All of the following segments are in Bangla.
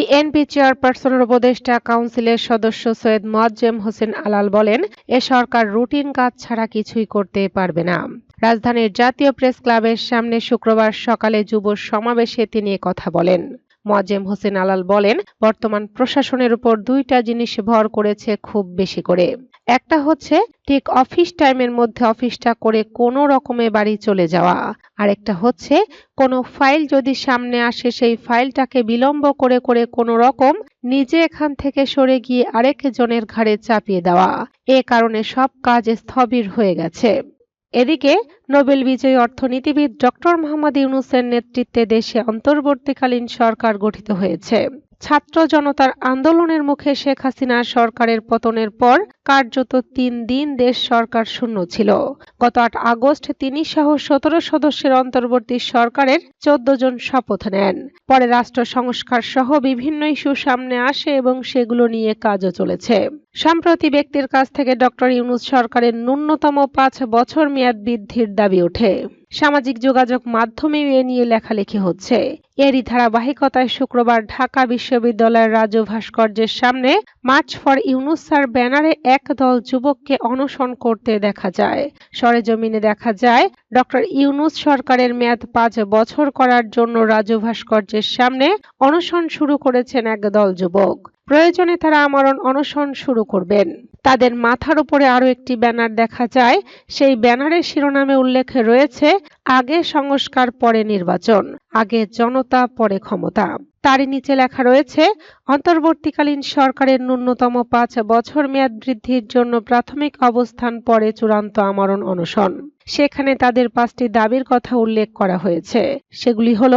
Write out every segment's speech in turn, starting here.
বিএনপি চেয়ারপারসনের উপদেষ্টা কাউন্সিলের সদস্য সৈয়দ মোয়াজ্জেম হোসেন আলাল বলেন, এ সরকার রুটিন কাজ ছাড়া কিছুই করতে পারবে না। রাজধানীর জাতীয় প্রেস ক্লাবের সামনে শুক্রবার সকালে যুব সমাবেশে তিনি কথা বলেন। মোয়াজ্জেম হোসেন আলাল বলেন, বর্তমান প্রশাসনের উপর দুইটা জিনিস ভর করেছে খুব বেশি করে। একটা হচ্ছে ঠিক অফিস টাইমের মধ্যে অফিসটা করে কোনো রকমে বাড়ি চলে যাওয়া। আরেকটা হচ্ছে কোনো ফাইল যদি সামনে আসে সেই ফাইলটাকে বিলম্ব করে করে কোনো রকম নিজে এখান থেকে সরে গিয়ে আরেকজনের ঘাড়ে চাপিয়ে দেওয়া। এ কারণে সব কাজ স্থবির হয়ে গেছে। এদিকে নোবেল বিজয়ী অর্থনীতিবিদ ডক্টর মোহাম্মদ ইউনুসের নেতৃত্বে দেশে অন্তর্বর্তীকালীন সরকার গঠিত হয়েছে। ছাত্র জনতার আন্দোলনের মুখে শেখ হাসিনার সরকারের পতনের পর কার্যত তিন দিন দেশ সরকার শূন্য ছিল। গত আট আগস্ট তিনি সহ সতেরো সদস্যের অন্তর্বর্তী সরকারের চোদ্দ জন শপথ নেন। পরে রাষ্ট্র সংস্কার সহ বিভিন্ন ইস্যু সামনে আসে এবং সেগুলো নিয়ে কাজও চলেছে। সম্প্রতি ব্যক্তির কাছ থেকে ডক্টর ইউনুস সরকারের ন্যূনতম পাঁচ বছর মেয়াদ বৃদ্ধির দাবি ওঠে। সামাজিক যোগাযোগ মাধ্যমেও এ নিয়ে লেখালেখি হচ্ছে। এরই ধারাবাহিকতায় শুক্রবার ঢাকা বিশ্ববিদ্যালয়ের রাজু ভাস্কর্যের সামনে মার্চ ফর ইউনুসার ব্যানারে এক দল যুবককে অনশন করতে দেখা যায়। সরেজমিনে দেখা যায়, ডক্টর ইউনুস সরকারের মেয়াদ পাঁচ বছর করার জন্য রাজু ভাস্কর্যের সামনে অনশন শুরু করেছেন এক দল যুবক। প্রয়োজনে তারা আমরণ অনশন শুরু করবেন। তাদের মাথার উপরে আরও একটি ব্যানার দেখা যায়। সেই ব্যানারের শিরোনামে উল্লেখ রয়েছে, আগে সংস্কার, পরে নির্বাচন, আগে জনতা, পরে ক্ষমতা। তারই নিচে লেখা রয়েছে, অন্তর্বর্তীকালীন সরকারের ন্যূনতম পাঁচ বছর মেয়াদ বৃদ্ধির জন্য প্রাথমিক অবস্থান, পরে চূড়ান্ত আমরণ, অনশন। সেখানে তাদের পাঁচটি দাবির কথা উল্লেখ করা হয়েছে। সেগুলি হল,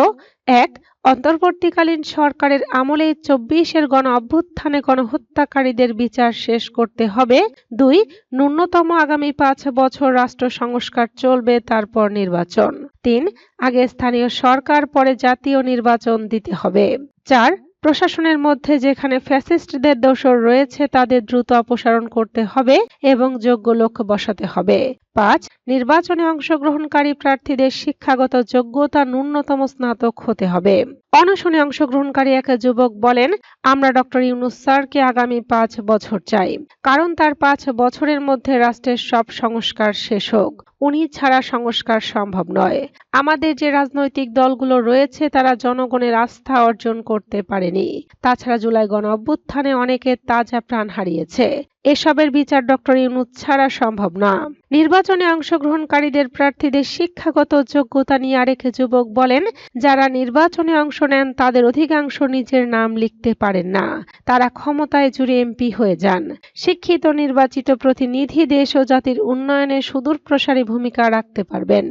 এক, অন্তর্বর্তীকালীন সরকারের আমলে চব্বিশের গণ অভ্যুত্থানে গণহত্যাকারীদের বিচার শেষ করতে হবে। দুই, ন্যূনতম আগামী পাঁচ বছর রাষ্ট্র সংস্কার চলবে তারপর নির্বাচন। তিন, আগে স্থানীয় সরকার, পরে জাতীয় নির্বাচন দিতে হবে। চার প্রশাসনের মধ্যে যেখানে ফ্যাসিস্টদের দোষর রয়েছে, তাদের দ্রুত অপসারণ করতে হবে এবং যোগ্য লোক বসাতে হবে। পাঁচ, নির্বাচনে অংশগ্রহণকারী প্রার্থীদের শিক্ষাগত যোগ্যতা ন্যূনতম স্নাতক হতে হবে। অনশনে অংশগ্রহণকারী এক যুবক বলেন, আমরা ডক্টর ইউনুস স্যারকে আগামী পাঁচ বছর চাই। কারণ তার পাঁচ বছরের মধ্যে রাষ্ট্রের সব সংস্কার শেষ হোক। উনি ছাড়া সংস্কার সম্ভব নয়। আমাদের যে রাজনৈতিক দলগুলো রয়েছে, তারা জনগণের আস্থা অর্জন করতে পারেনি। তাছাড়া জুলাই গণ অভ্যুত্থানে অনেকে তাজা প্রাণ হারিয়েছে। এসবের বিচার ডক্টর ইউনুস ছাড়া সম্ভব না। নির্বাচনে অংশগ্রহণকারীদের প্রার্থীদের শিক্ষাগত যোগ্যতা নিয়ে আরেক যুবক বলেন, যারা নির্বাচনে অংশ নেন, তাদের অধিকাংশ নিজের নাম লিখতে পারেন না। তারা ক্ষমতায় জুড়ে এমপি হয়ে যান। শিক্ষিত, নির্বাচিত প্রতিনিধি দেশ ও জাতির উন্নয়নে সুদূর প্রসারী ভূমিকা রাখতে পারবেন।